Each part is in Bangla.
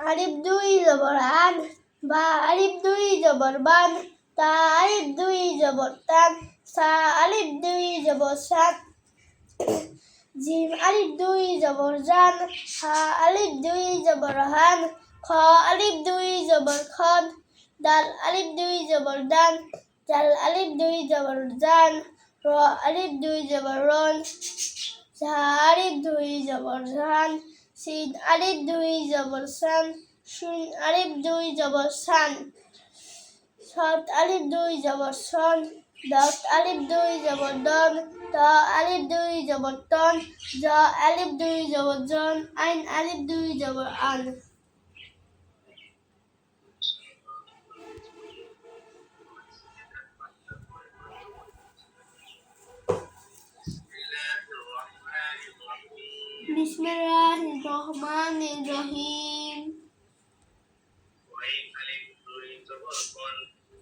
আলিফ দুই জবর আন বা আলিফ দুই জবর বান তা আলিফ দুই জবর তান সা আলিফ দুই জবর সাত জিম আলিফ দুই জবর জান হা আলিফ দুই জবর হান খ আলিফ দুই জবর খন দাল আলিফ দুই জবর দান জাল আলিফ দুই জবর জান র আলিফ দুই জবর রন ঝা আলিফ দুই জবর ঝান সিন আলিফ দুই জবর সান শুন আলিফ দুই জবর সান সত আলিফ দুই জবর সন দত আলিফ দুই জবর দন ত আলিফ দুই জবর তন জ আলিফ দুই জবর জন আইন আলিফ দুই জবর আন Bismillahirrahmanirrahim.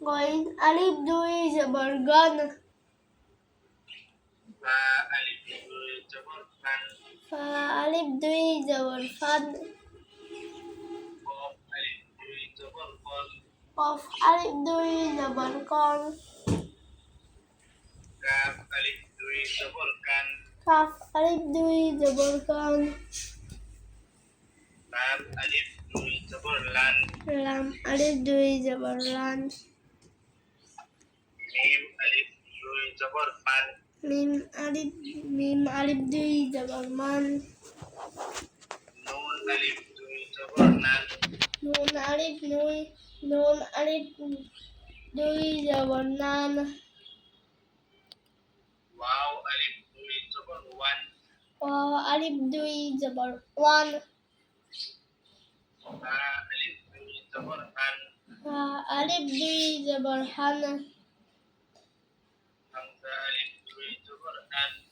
Goin alif dui jabar gan. Fa alif dui fan. Alif dui kon. Kaf alif dui kan. Kaf আলিফ দুই জবর কন কাফ আলিফ দুই জবর কান লাম আলিফ দুই জবর লান। মিম আলিফ মিম আলিফ দুই জবর মান। নুন আলিফ নুই নুন আলিফ দুই জবর নান। ও আলিফ দুই জবর ওয়ান আলিফ দুই জবর হান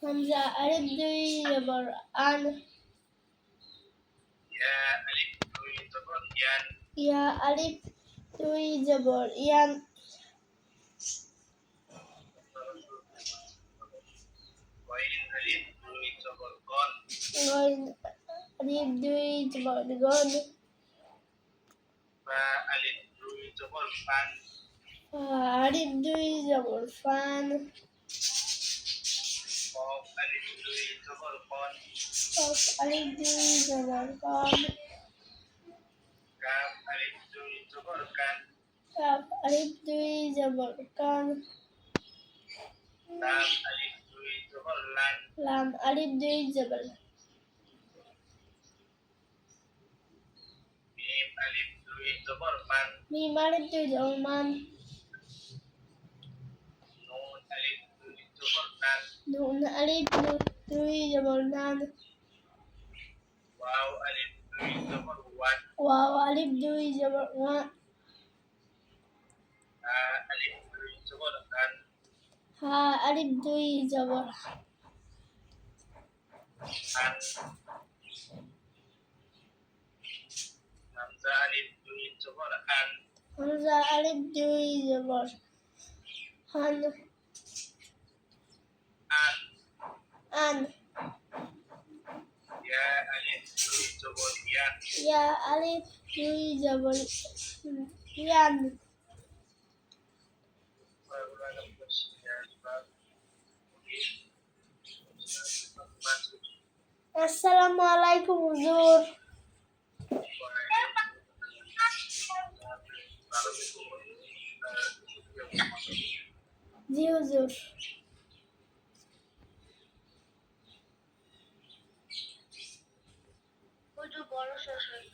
হামজা আলিফ দুই জবর আন ইয়া আলিফ দুই জবর ইয়ান ألف دوي تبرغون ألف دوي تبرغون ألف دوي تبرغون ألف دوي تبرغون ألف دوي تبرغون كاف ألف دوي تبرغون كاف ألف دوي تبرغون لام ألف دوي تبرغون لام ألف دوي تبرغون Mimarjudolman Nun alif turi jabalnan Waw alif turi jabalwan Waw alif turi jabalwan Ha alif turi jabalkan Ha alif turi jabalkan Hamza Alif Döğü'yü var. Han. An. Ya Alif Döğü'yü yan. Ya Alif Döğü'yü var. Yan. Assalamu alaikum huzur. জি হুজুর বড় শেষ হয়ে